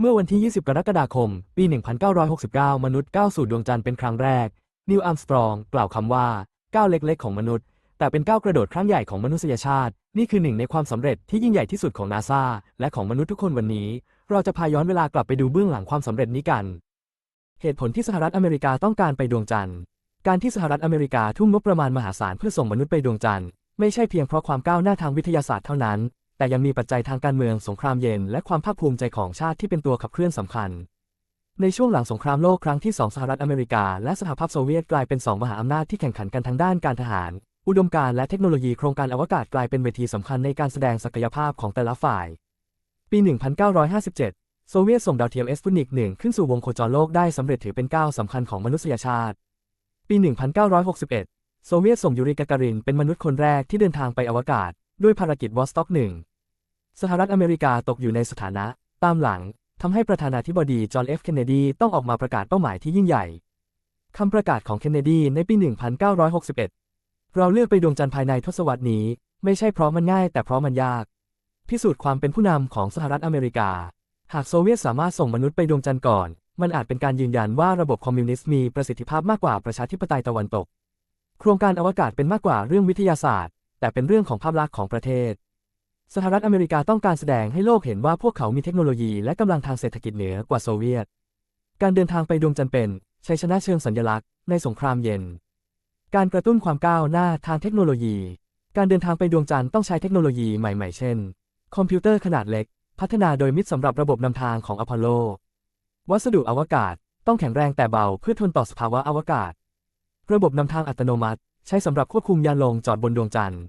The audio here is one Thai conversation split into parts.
เมื่อวันที่ 20 กรกฎาคม ปี 1969 มนุษย์ก้าวสู่ดวงจันทร์เป็นครั้งแรก นิวอัมสตรอง กล่าวคำว่าก้าวเล็กๆ ของมนุษย์ แต่เป็นก้าวกระโดดครั้งใหญ่ของมนุษยชาติ นี่คือหนึ่งในความสำเร็จที่ยิ่งใหญ่ที่สุดของนาซาและของมนุษย์ทุกคนวันนี้ เราจะพาย้อนเวลากลับไปดูเบื้องหลังความสำเร็จนี้กัน เหตุผลที่สหรัฐอเมริกาต้องการไปดวงจันทร์ การที่สหรัฐอเมริกาทุ่มงบประมาณมหาศาลเพื่อส่งมนุษย์ไปดวงจันทร์ไม่ใช่เพียงเพราะความก้าวหน้าทางวิทยาศาสตร์เท่านั้น แต่ยังมีปัจจัยทางการเมืองสงครามเย็นและความภาคภูมิใจของชาติที่เป็นตัวขับเคลื่อนสำคัญ ในช่วงหลังสงครามโลกครั้งที่2สหรัฐอเมริกา และสหภาพโซเวียตกลายเป็นสองมหาอำนาจที่แข่งขันกันทางด้านการทหาร อุดมการณ์และเทคโนโลยีโครงการอวกาศกลายเป็นเวทีสำคัญในการแสดงศักยภาพของแต่ละฝ่าย ปี 1957 โซเวียตส่งดาวเทียมเอสปุนิก1ขึ้นสู่วงโคจรโลกได้สำเร็จถือเป็นก้าวสำคัญของมนุษยชาติ ปี 1961 โซเวียตส่งยูริกาการินเป็นมนุษย์คนแรกที่เดินทางไปอวกาศ ด้วยภารกิจวอสต็อก1สหรัฐอเมริกาตกอยู่ในสถานะตามหลังทำให้ประธานาธิบดีจอห์นเอฟเคนเนดีต้องออกมาประกาศเป้าหมายที่ยิ่งใหญ่คำประกาศของเคนเนดีในปี 1961 เราเลือกไปดวงจันทร์ภายในทศวรรษนี้ ไม่ใช่เพราะมันง่ายแต่เพราะมันยาก พิสูจน์ความเป็นผู้นำของสหรัฐอเมริกา หากโซเวียตสามารถส่งมนุษย์ไปดวงจันทร์ก่อน มันอาจเป็นการยืนยันว่าระบบคอมมิวนิสต์มีประสิทธิภาพมากกว่าประชาธิปไตยตะวันตก โครงการอวกาศเป็นมากกว่าเรื่องวิทยาศาสตร์ แต่เป็นเรื่องของภาพลักษณ์ของประเทศ สหรัฐอเมริกาต้องการแสดงให้โลกเห็นว่าพวกเขามีเทคโนโลยีและกำลังทางเศรษฐกิจเหนือกว่าโซเวียต การเดินทางไปดวงจันทร์เป็นชัยชนะเชิงสัญลักษณ์ในสงครามเย็น การกระตุ้นความก้าวหน้าทางเทคโนโลยี การเดินทางไปดวงจันทร์ต้องใช้เทคโนโลยีใหม่ๆ เช่น คอมพิวเตอร์ขนาดเล็ก พัฒนาโดยมิตรสำหรับระบบนำทางของอพอลโล วัสดุอวกาศต้องแข็งแรงแต่เบาเพื่อทนต่อสภาวะอวกาศ ระบบนำทางอัตโนมัติ ใช้สำหรับควบคุมยานลงจอดบนดวงจันทร์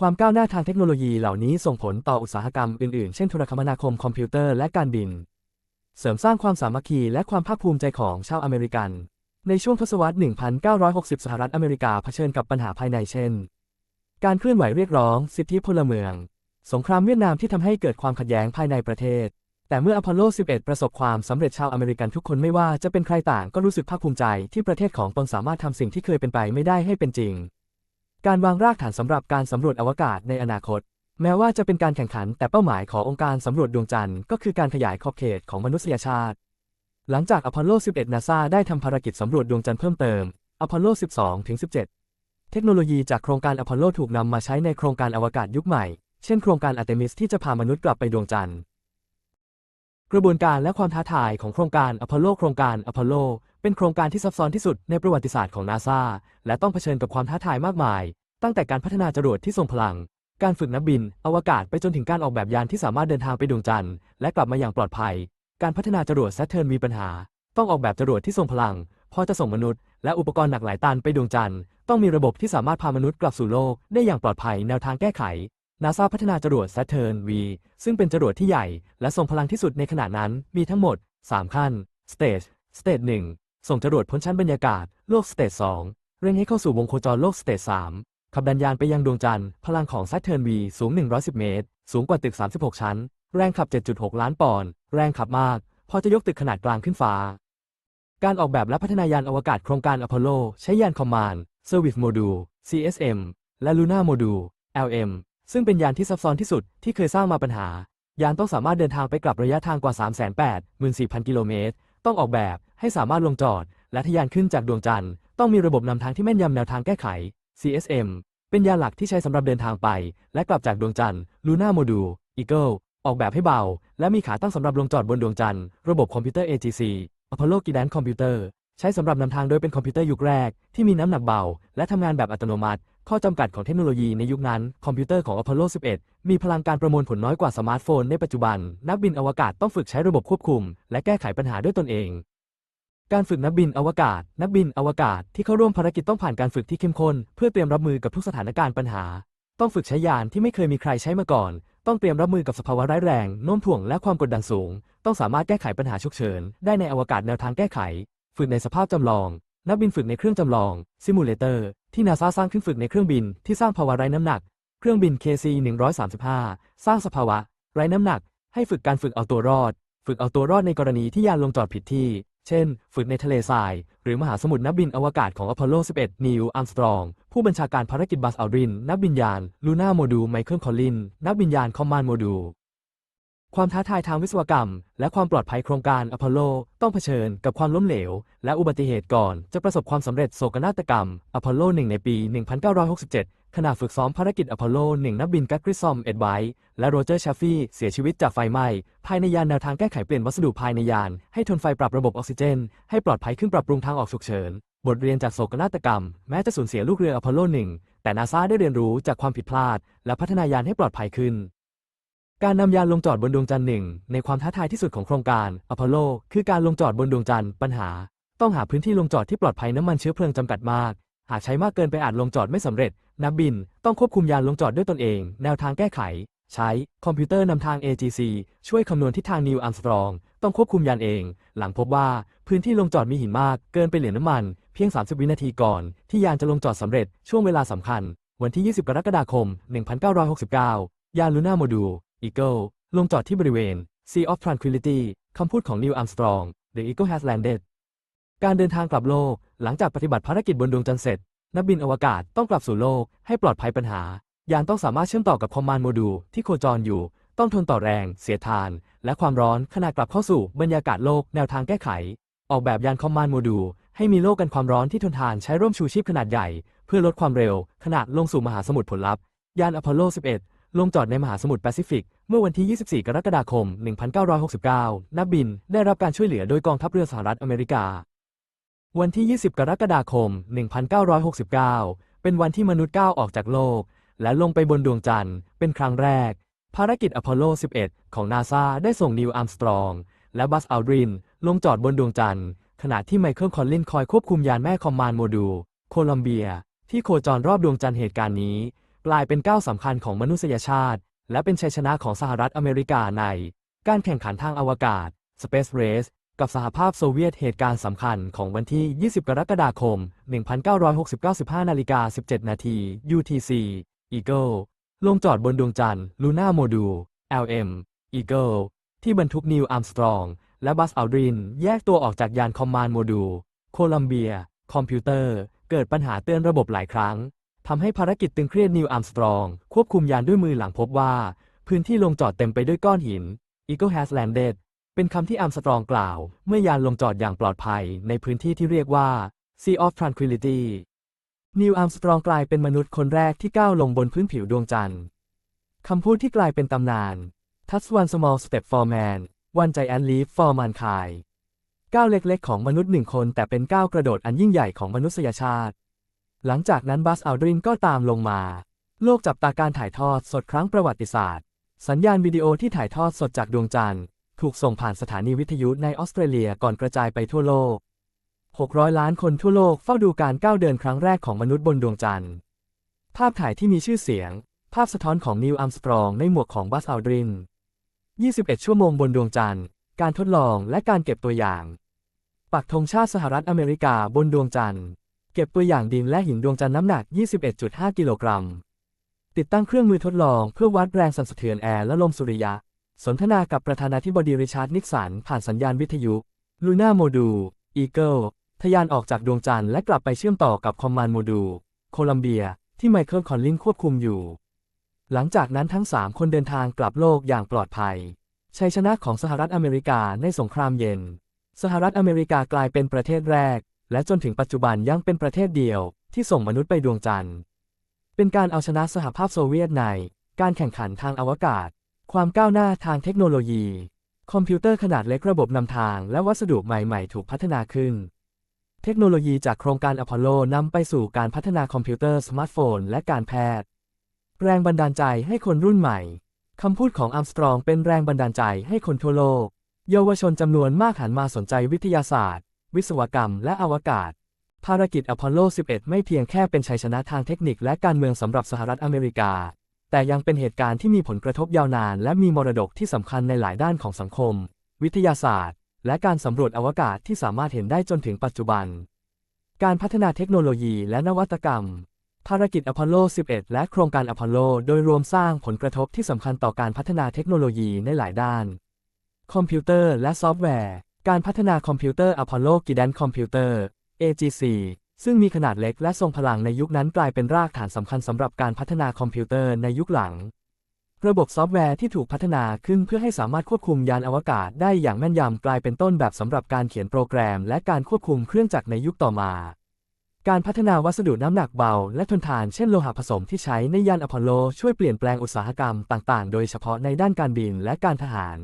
ความก้าวหน้าทางเทคโนโลยีเหล่านี้ส่งผลต่ออุตสาหกรรมอื่นๆ เช่นโทรคมนาคมคอมพิวเตอร์และการบิน เสริมสร้างความสามัคคีและความภาคภูมิใจของชาวอเมริกัน ในช่วงทศวรรษ 1960 สหรัฐอเมริกาเผชิญกับปัญหาภายในเช่น การเคลื่อนไหวเรียกร้อง สิทธิพลเมือง สงครามเวียดนามที่ทำให้เกิดความขัดแย้งภายในประเทศ แต่เมื่ออพอลโล 11 ประสบความสำเร็จชาวอเมริกันทุกคนไม่ว่าจะเป็นใครต่างก็รู้สึกภาคภูมิใจที่ประเทศของตนสามารถทำสิ่งที่เคยเป็นไปไม่ได้ให้เป็นจริง การวางรากฐานสำหรับการสำรวจอวกาศในอนาคต แม้ว่าจะเป็นการแข่งขัน แต่เป้าหมายขององค์การสำรวจดวงจันทร์ก็คือการขยายขอบเขตของมนุษยชาติ หลังจากอพอลโล 11 นาซาได้ทำภารกิจสำรวจดวงจันทร์เพิ่มเติมอพอลโล 12 ถึง 17 เทคโนโลยีจากโครงการอพอลโลถูกนำมาใช้ในโครงการอวกาศยุคใหม่ เช่นโครงการอาร์เตมิสที่จะพามนุษย์กลับไปดวงจันทร์ กระบวนการและความท้าทายของโครงการอพอลโลโครงการอพอลโล เป็นโครงการที่ซับซ้อนที่สุดในประวัติศาสตร์ของนาซาและต้องเผชิญกับความท้าทายมากมาย ตั้งแต่การพัฒนาจรวดที่ทรงพลัง การฝึกนักบิน อวกาศไปจนถึงการออกแบบยานที่สามารถเดินทางไปดวงจันทร์และกลับมาอย่างปลอดภัย การพัฒนาจรวดแซทเทิร์นมีปัญหา ต้องออกแบบจรวดที่ทรงพลังพอจะส่งมนุษย์ และอุปกรณ์หนักหลายตันไปดวงจันทร์ต้องมีระบบที่สามารถพามนุษย์กลับสู่โลกได้อย่างปลอดภัยแนวทางแก้ไข นาซาพัฒนาจรวด Saturn V ซึ่งเป็นจรวดที่ใหญ่และทรงพลังที่สุดในขณะนั้นมีทั้งหมด 3 ขั้น Stage Stage 1 ส่งจรวดพ้นชั้นบรรยากาศโลก Stage 2 เร่งให้เข้าสู่วงโคจรโลก Stage 3 ขับดันยานไปยังดวงจันทร์ พลังของ Saturn V สูง 110 เมตร สูงกว่าตึก 36 ชั้น แรงขับ 7.6 ล้านปอนด์ แรงขับมาก พอจะยกตึกขนาดกลางขึ้นฟ้า การออกแบบและพัฒนายานอวกาศโครงการอพอลโล ใช้ยานคอมมานด์ Service Module CSM และ Lunar Module LM ซึ่งเป็นยานที่ซับซ้อนที่สุดที่เคยสร้างมาปัญหา ยานต้องสามารถเดินทางไปกลับระยะทางกว่า 384,000 กิโลเมตร ต้องออกแบบให้สามารถลงจอด และทะยานขึ้นจากดวงจันทร์ต้องมีระบบนำทางที่แม่นยำแนวทางแก้ไข CSM เป็นยานหลักที่ใช้สำหรับเดินทางไป และกลับจากดวงจันทร์ Lunar Module Eagle ออกแบบให้เบา และมีขาตั้งสำหรับลงจอดบนดวงจันทร์ ระบบคอมพิวเตอร์ AGC Apollo Guidance Computer ใช้สำหรับนำทางโดยเป็นคอมพิวเตอร์ยุคแรกที่มีน้ำหนักเบา และทำงานแบบอัตโนมัติ ข้อจำกัดของเทคโนโลยีในยุคนั้น คอมพิวเตอร์ของ Apollo 11 มีพลังการประมวลผลน้อยกว่าสมาร์ทโฟนในปัจจุบัน นักบินอวกาศต้องฝึกใช้ระบบควบคุม และแก้ไขปัญหาด้วยตนเอง การฝึกนักบินอวกาศ นักบินอวกาศที่เข้าร่วมภารกิจต้องผ่านการฝึกที่เข้มข้น เพื่อเตรียมรับมือกับทุกสถานการณ์ปัญหา ต้องฝึกใช้ยานที่ไม่เคยมีใครใช้มาก่อน ต้องเตรียมรับมือกับสภาวะร้ายแรงโน้มถ่วงและความกดดันสูง ต้องสามารถแก้ไขปัญหาฉุกเฉินได้ในอวกาศแนวทางแก้ไข ฝึกในสภาพจำลอง นักบินฝึกในเครื่องจำลองซิมูเลเตอร์ ที่นาซาสร้างขึ้นฝึกในเครื่องบินที่สร้างภาวะไร้น้ำหนัก เครื่องบิน KC-135 สร้างสภาวะ ไร้น้ำหนัก ให้ฝึกการฝึกเอาตัวรอด ฝึกเอาตัวรอดในกรณีที่ยานลงจอดผิดที่ เช่น ฝึกในทะเลทราย หรือมหาสมุทรนักบินอวกาศของอพอลโล 11 นิว อัมสตรอง ผู้บัญชาการภารกิจบัสอัลดริน นักบินยาน ลูน่าโมดูลไมเคิล คอลลิน นักบินยาน คอมมานด์โมดูล ความท้าทายทางวิศวกรรม และความปลอดภัยโครงการอพอลโล ต้องเผชิญกับความล้มเหลว และอุบัติเหตุก่อน จะประสบความสำเร็จโศกนาฏกรรมอพอลโล 1 ในปี 1967 ขณะฝึกซ้อมภารกิจอพอลโล 1 นักบินกัตกริซอม เอ็ดไวท์และโรเจอร์ชาฟฟี่เสียชีวิตจากไฟไหม้ ภายในยานแนวทางแก้ไขเปลี่ยนวัสดุภายในยาน ให้ทนไฟปรับระบบออกซิเจน ให้ปลอดภัยขึ้นปรับปรุงทางออกฉุกเฉิน บทเรียนจากโศกนาฏกรรม แม้จะสูญเสียลูกเรืออพอลโล 1 แต่นาซาได้เรียนรู้จากความผิดพลาด และพัฒนายานให้ปลอดภัยขึ้น การนำยานลงจอดบนดวงจันทร์หนึ่งในความท้าทายที่สุดของโครงการอพอลโล คือการลงจอดบนดวงจันทร์ปัญหา ต้องหาพื้นที่ลงจอดที่ปลอดภัยน้ำมันเชื้อเพลิงจำกัดมาก หากใช้มากเกินไปอาจลงจอดไม่สำเร็จ นักบินต้องควบคุมยานลงจอดด้วยตนเอง แนวทางแก้ไข ใช้คอมพิวเตอร์นำทาง AGC ช่วยคำนวณทิศทางนิวอัมสตรอง ต้องควบคุมยานเอง หลังพบว่าพื้นที่ลงจอดมีหินมาก เกินไปเหลือน้ำมัน เพียง 30 วินาทีก่อน ที่ยานจะลงจอดสำเร็จช่วงเวลาสำคัญ วันที่ 20 กรกฎาคม 1969 ยานลูน่าโมดูล Eagle ลงจอดที่บริเวณ Sea of Tranquility คำพูดของนิวอัมสตรอง The Eagle has landed การเดินทางกลับโลก หลังจากปฏิบัติภารกิจบนดวงจันทร์เสร็จ นักบินอวกาศต้องกลับสู่โลกให้ปลอดภัยปัญหา ยานต้องสามารถเชื่อมต่อกับคอมมานด์โมดูลที่โคจรอยู่ ต้องทนต่อแรง เสียดทาน และความร้อนขณะกลับเข้าสู่บรรยากาศโลกแนวทางแก้ไข ออกแบบยานคอมมานด์โมดูลให้มีโล่กันความร้อนที่ทนทานใช้ร่วมชูชีพขนาดใหญ่ เพื่อลดความเร็วขณะลงสู่มหาสมุทรผลลัพธ์ยานอพอลโล 11 ลงจอดในมหาสมุทรแปซิฟิก เมื่อวันที่ 24 กรกฎาคม 1969 นักบินได้รับการช่วยเหลือโดยกองทัพเรือสหรัฐอเมริกา วันที่ 20 กรกฎาคม 1969 เป็นวันที่มนุษย์ก้าวออกจากโลก และลงไปบนดวงจันทร์ เป็นครั้งแรก ภารกิจอพอลโล 11 ของนาซาได้ส่งนิวอัมสตรอง และบัสอัลดริน ลงจอดบนดวงจันทร์ ขณะที่ไมเคิลคอลลินคอยควบคุมยานแม่คอมมานด์โมดูลโคลัมเบีย ที่โคจรรอบดวงจันทร์เหตุการณ์นี้ กลายเป็นก้าวสำคัญของมนุษยชาติ และเป็นชัยชนะของสหรัฐอเมริกาใน การแข่งขันทางอวกาศ Space Race กับสหภาพโซเวียตเหตุการณ์สำคัญของวันที่ 20 กรกฎาคม 1969 15นาฬิกา17 นาที UTC Eagle ลงจอดบนดวงจันทร์ Luna Module LM Eagle ที่บรรทุกนิวอัมสตรอง และบัสอัลดริน แยกตัวออกจากยานคอมมานด์โมดูลโคลัมเบีย คอมพิวเตอร์ เกิดปัญหาเตือนระบบหลายครั้ง ทำให้ภารกิจตึงเครียดนิวอัมสตรอง ควบคุมยานด้วยมือหลังพบว่า พื้นที่ลงจอดเต็มไปด้วยก้อนหิน Eagle has landed เป็นคำที่อัมสตรองกล่าว เมื่อยานลงจอดอย่างปลอดภัยในพื้นที่ที่เรียกว่า Sea of Tranquility นิวอัมสตรองกลายเป็นมนุษย์คนแรกที่ก้าวลงบนพื้นผิวดวงจันทร์คำพูดที่กลายเป็นตำนาน Touch one small step for man one giant leap for mankind ก้าวเล็กๆ ของมนุษย์หนึ่งคนแต่เป็นก้าวกระโดดอันยิ่งใหญ่ของมนุษยชาติ หลังจากนั้นบัสอัลดรินก็ตามลงมา โลกจับตาการถ่ายทอดสดครั้งประวัติศาสตร์ สัญญาณวิดีโอที่ถ่ายทอดสดจากดวงจันทร์ ถูกส่งผ่านสถานีวิทยุในออสเตรเลียก่อนกระจายไปทั่วโลก 600 ล้านคนทั่วโลกเฝ้าดูการก้าวเดินครั้งแรกของมนุษย์บนดวงจันทร์ ภาพถ่ายที่มีชื่อเสียง ภาพสะท้อนของนิวอัมสตรองในหมวกของบัสอัลดริน 21 ชั่วโมงบนดวงจันทร์ การทดลองและการเก็บตัวอย่าง ปักธงชาติสหรัฐอเมริกาบนดวงจันทร์ เก็บตัวอย่างดินและหินดวงจันทร์น้ำหนัก 21.5 กิโลกรัม ติดตั้งเครื่องมือทดลองเพื่อวัดแรงสั่นสะเทือนแอร์และลมสุริยะ สนทนากับประธานาธิบดีริชาร์ด นิกสัน ผ่านสัญญาณวิทยุลูน่าโมดูล Eagle ทะยานออกจากดวงจันทร์และกลับไปเชื่อมต่อกับคอมมานด์โมดูลโคลัมเบีย ที่ไมเคิลคอนลินควบคุมอยู่ หลังจากนั้นทั้ง 3 คนเดินทางกลับโลกอย่างปลอดภัย ชัยชนะของสหรัฐอเมริกาในสงครามเย็น สหรัฐอเมริกากลายเป็นประเทศแรก และจนถึงปัจจุบันยังเป็นประเทศเดียวที่ส่งมนุษย์ไปดวงจันทร์ เป็นการเอาชนะสหภาพโซเวียตใน การแข่งขันทางอวกาศ ความก้าวหน้าทางเทคโนโลยี คอมพิวเตอร์ขนาดเล็กระบบนำทางและวัสดุใหม่ๆ ถูกพัฒนาขึ้น เทคโนโลยีจากโครงการอพอลโลนำไปสู่การพัฒนาคอมพิวเตอร์สมาร์ทโฟน และการแพทย์ แรงบันดาลใจให้คนรุ่นใหม่คำพูดของอัมสตรองเป็นแรงบันดาลใจให้คนทั่วโลก เยาวชนจำนวนมากหันมาสนใจวิทยาศาสตร์ วิศวกรรม และอวกาศ ภารกิจอพอลโล 11 ไม่เพียงแค่เป็นชัยชนะทางเทคนิคและการเมืองสำหรับสหรัฐอเมริกา แต่ยังเป็นเหตุการณ์ที่มีผลกระทบยาวนาน และมีมรดกที่สำคัญในหลายด้านของสังคม วิทยาศาสตร์ และการสำรวจอวกาศที่สามารถเห็นได้จนถึงปัจจุบัน การพัฒนาเทคโนโลยีและนวัตกรรมภารกิจอพอลโล 11 และโครงการอพอลโล โดยรวมสร้างผลกระทบที่สำคัญต่อการพัฒนาเทคโนโลยีในหลายด้าน คอมพิวเตอร์และซอฟต์แวร์ การพัฒนาคอมพิวเตอร์อพอลโลกิดันคอมพิวเตอร์ AGC ซึ่งมีขนาดเล็กและทรงพลังในยุคนั้นกลายเป็นรากฐานสำคัญสำหรับการพัฒนาคอมพิวเตอร์ในยุคหลัง ระบบซอฟต์แวร์ที่ถูกพัฒนาขึ้นเพื่อให้สามารถควบคุมยานอวกาศได้อย่างแม่นยำกลายเป็นต้นแบบสำหรับการเขียนโปรแกรม และการควบคุมเครื่องจักรในยุคต่อมา การพัฒนาวัสดุน้ำหนักเบา และทนทานเช่นโลหะผสมที่ใช้ในยานอพอลโลช่วยเปลี่ยนแปลงอุตสาหกรรมต่าง ๆ โดยเฉพาะในด้านการบินและการทหาร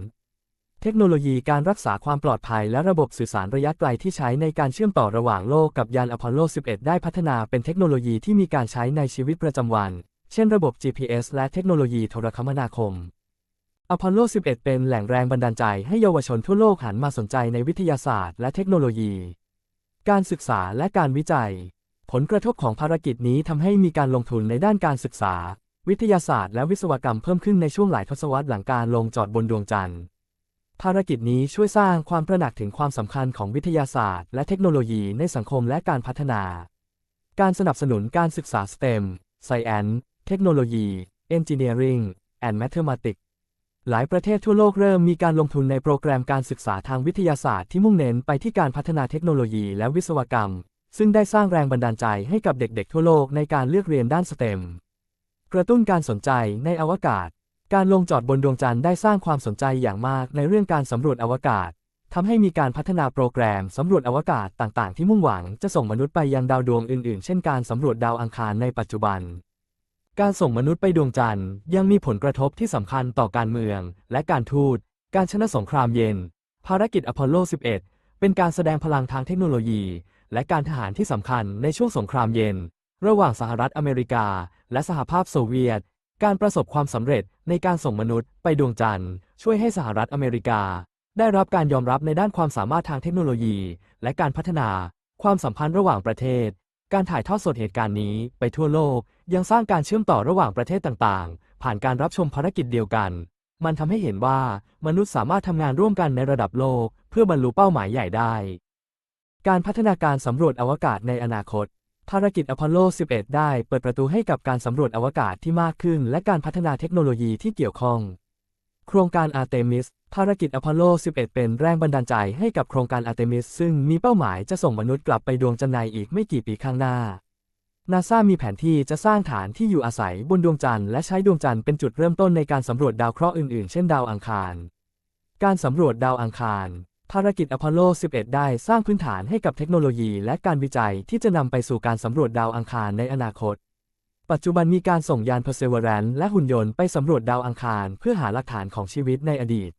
เทคโนโลยีการรักษาความปลอดภัยและระบบสื่อสารระยะไกลที่ใช้ในการเชื่อมต่อระหว่างโลกกับยานอพอลโล 11 ได้พัฒนาเป็นเทคโนโลยีที่มีการใช้ในชีวิตประจำวัน เช่นระบบ GPS และเทคโนโลยีโทรคมนาคมอพอลโล 11 เป็นแหล่งแรงบันดาลใจให้เยาวชนทั่วโลกหันมาสนใจในวิทยาศาสตร์และเทคโนโลยี การศึกษาและการวิจัย ผลกระทบของภารกิจนี้ทำให้มีการลงทุนในด้านการศึกษา วิทยาศาสตร์และวิศวกรรมเพิ่มขึ้นในช่วงหลายทศวรรษหลังการลงจอดบนดวงจันทร์ ภารกิจนี้ช่วยสร้างความตระหนักถึงความสำคัญของวิทยาศาสตร์ และเทคโนโลยีในสังคมและการพัฒนา การสนับสนุนการศึกษา STEM Science Technology Engineering and Mathematics หลายประเทศทั่วโลกเริ่มมีการลงทุนในโปรแกรมการศึกษาทางวิทยาศาสตร์ที่มุ่งเน้นไปที่การพัฒนาเทคโนโลยีและวิศวกรรม ซึ่งได้สร้างแรงบันดาลใจให้กับเด็กๆ ทั่วโลกในการเลือกเรียนด้าน STEM กระตุ้นการสนใจในอวกาศ การลงจอดบนดวงจันทร์ได้สร้างความสนใจอย่างมากในเรื่องการสำรวจอวกาศทำให้มีการพัฒนาโปรแกรมสำรวจอวกาศต่าง ๆ ที่มุ่งหวังจะส่งมนุษย์ไปยังดาวดวงอื่น ๆ เช่นการสำรวจดาวอังคารในปัจจุบัน การส่งมนุษย์ไปดวงจันทร์ยังมีผลกระทบที่สำคัญต่อการเมือง และการทูต การชนะสงครามเย็น ภารกิจอพอลโล 11 เป็นการแสดงพลังทางเทคโนโลยี และการทหารที่สำคัญในช่วงสงครามเย็น ระหว่างสหรัฐอเมริกา และสหภาพโซเวียต การประสบความสำเร็จในการส่งมนุษย์ไปดวงจันทร์ ช่วยให้สหรัฐอเมริกา ได้รับการยอมรับในด้านความสามารถทางเทคโนโลยี และการพัฒนา ความสัมพันธ์ระหว่างประเทศ การถ่ายทอดสดเหตุการณ์นี้ไปทั่วโลก ยังสร้างการเชื่อมต่อระหว่างประเทศต่างๆ ผ่านการรับชมภารกิจเดียวกัน มันทำให้เห็นว่ามนุษย์สามารถทำงานร่วมกันในระดับโลก เพื่อบรรลุเป้าหมายใหญ่ได้ การพัฒนาการสำรวจอวกาศในอนาคต ภารกิจอพอลโล 11 ได้เปิดประตูให้กับการสำรวจอวกาศที่มากขึ้น และการพัฒนาเทคโนโลยีที่เกี่ยวข้อง โครงการอาร์เตมิส ภารกิจอพอลโล 11 เป็นแรงบันดาลใจให้กับโครงการอาร์เตมิส ซึ่งมีเป้าหมายจะส่งมนุษย์กลับไปดวงจันทร์ในอีกไม่กี่ปีข้างหน้า นาซามีแผนที่จะสร้างฐานที่อยู่อาศัยบนดวงจันทร์และใช้ดวงจันทร์เป็นจุดเริ่มต้นในการสำรวจดาวเคราะห์อื่นๆ เช่นดาวอังคาร การสำรวจดาวอังคาร ภารกิจอพอลโล 11 ได้สร้างพื้นฐานให้กับเทคโนโลยีและการวิจัยที่จะนำไปสู่การสำรวจดาวอังคารในอนาคต ปัจจุบันมีการส่งยาน Perseverance และหุ่นยนต์ไปสำรวจดาวอังคาร เพื่อหาหลักฐานของชีวิตในอดีต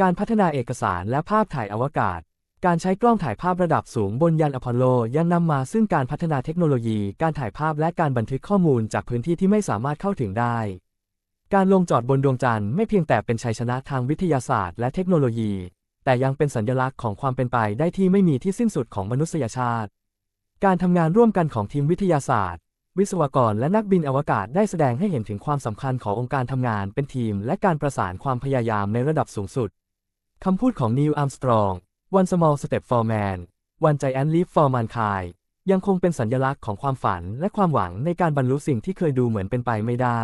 การพัฒนาเอกสารและภาพถ่ายอวกาศ การใช้กล้องถ่ายภาพระดับสูงบนยานอพอลโลยังนำมาซึ่งการพัฒนาเทคโนโลยี การถ่ายภาพและการบันทึกข้อมูลจากพื้นที่ที่ไม่สามารถเข้าถึงได้การลงจอดบนดวงจันทร์ไม่เพียงแต่เป็นชัยชนะทางวิทยาศาสตร์และเทคโนโลยี แต่ยังเป็นสัญลักษณ์ของความเป็นไปได้ที่ไม่มีที่สิ้นสุดของมนุษยชาติ การทำงานร่วมกันของทีมวิทยาศาสตร์ วิศวกรและนักบินอวกาศได้แสดงให้เห็นถึงความสำคัญขององค์การทำงานเป็นทีม และการประสานความพยายามในระดับสูงสุดคำพูดของนิวอัมสตรอง One small step for man One giant leap for mankind ยังคงเป็นสัญลักษณ์ของความฝันและความหวังในการบรรลุสิ่งที่เคยดูเหมือนเป็นไปไม่ได้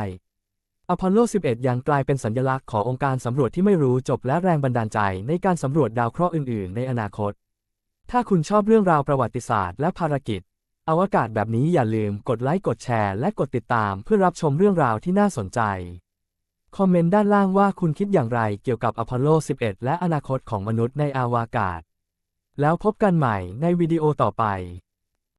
อพอลโล 11 ยังกลายเป็นสัญลักษณ์ขององค์การสำรวจที่ไม่รู้จบและแรงบันดาลใจในการสำรวจดาวเคราะห์อื่น ๆ ในอนาคต ถ้าคุณชอบเรื่องราวประวัติศาสตร์และภารกิจ อวกาศแบบนี้อย่าลืมกดไลค์ กดแชร์ และกดติดตามเพื่อรับชมเรื่องราวที่น่าสนใจ คอมเมนต์ด้านล่างว่าคุณคิดอย่างไรเกี่ยวกับอพอลโล 11 และอนาคตของมนุษย์ในอวกาศ แล้วพบกันใหม่ในวิดีโอต่อไป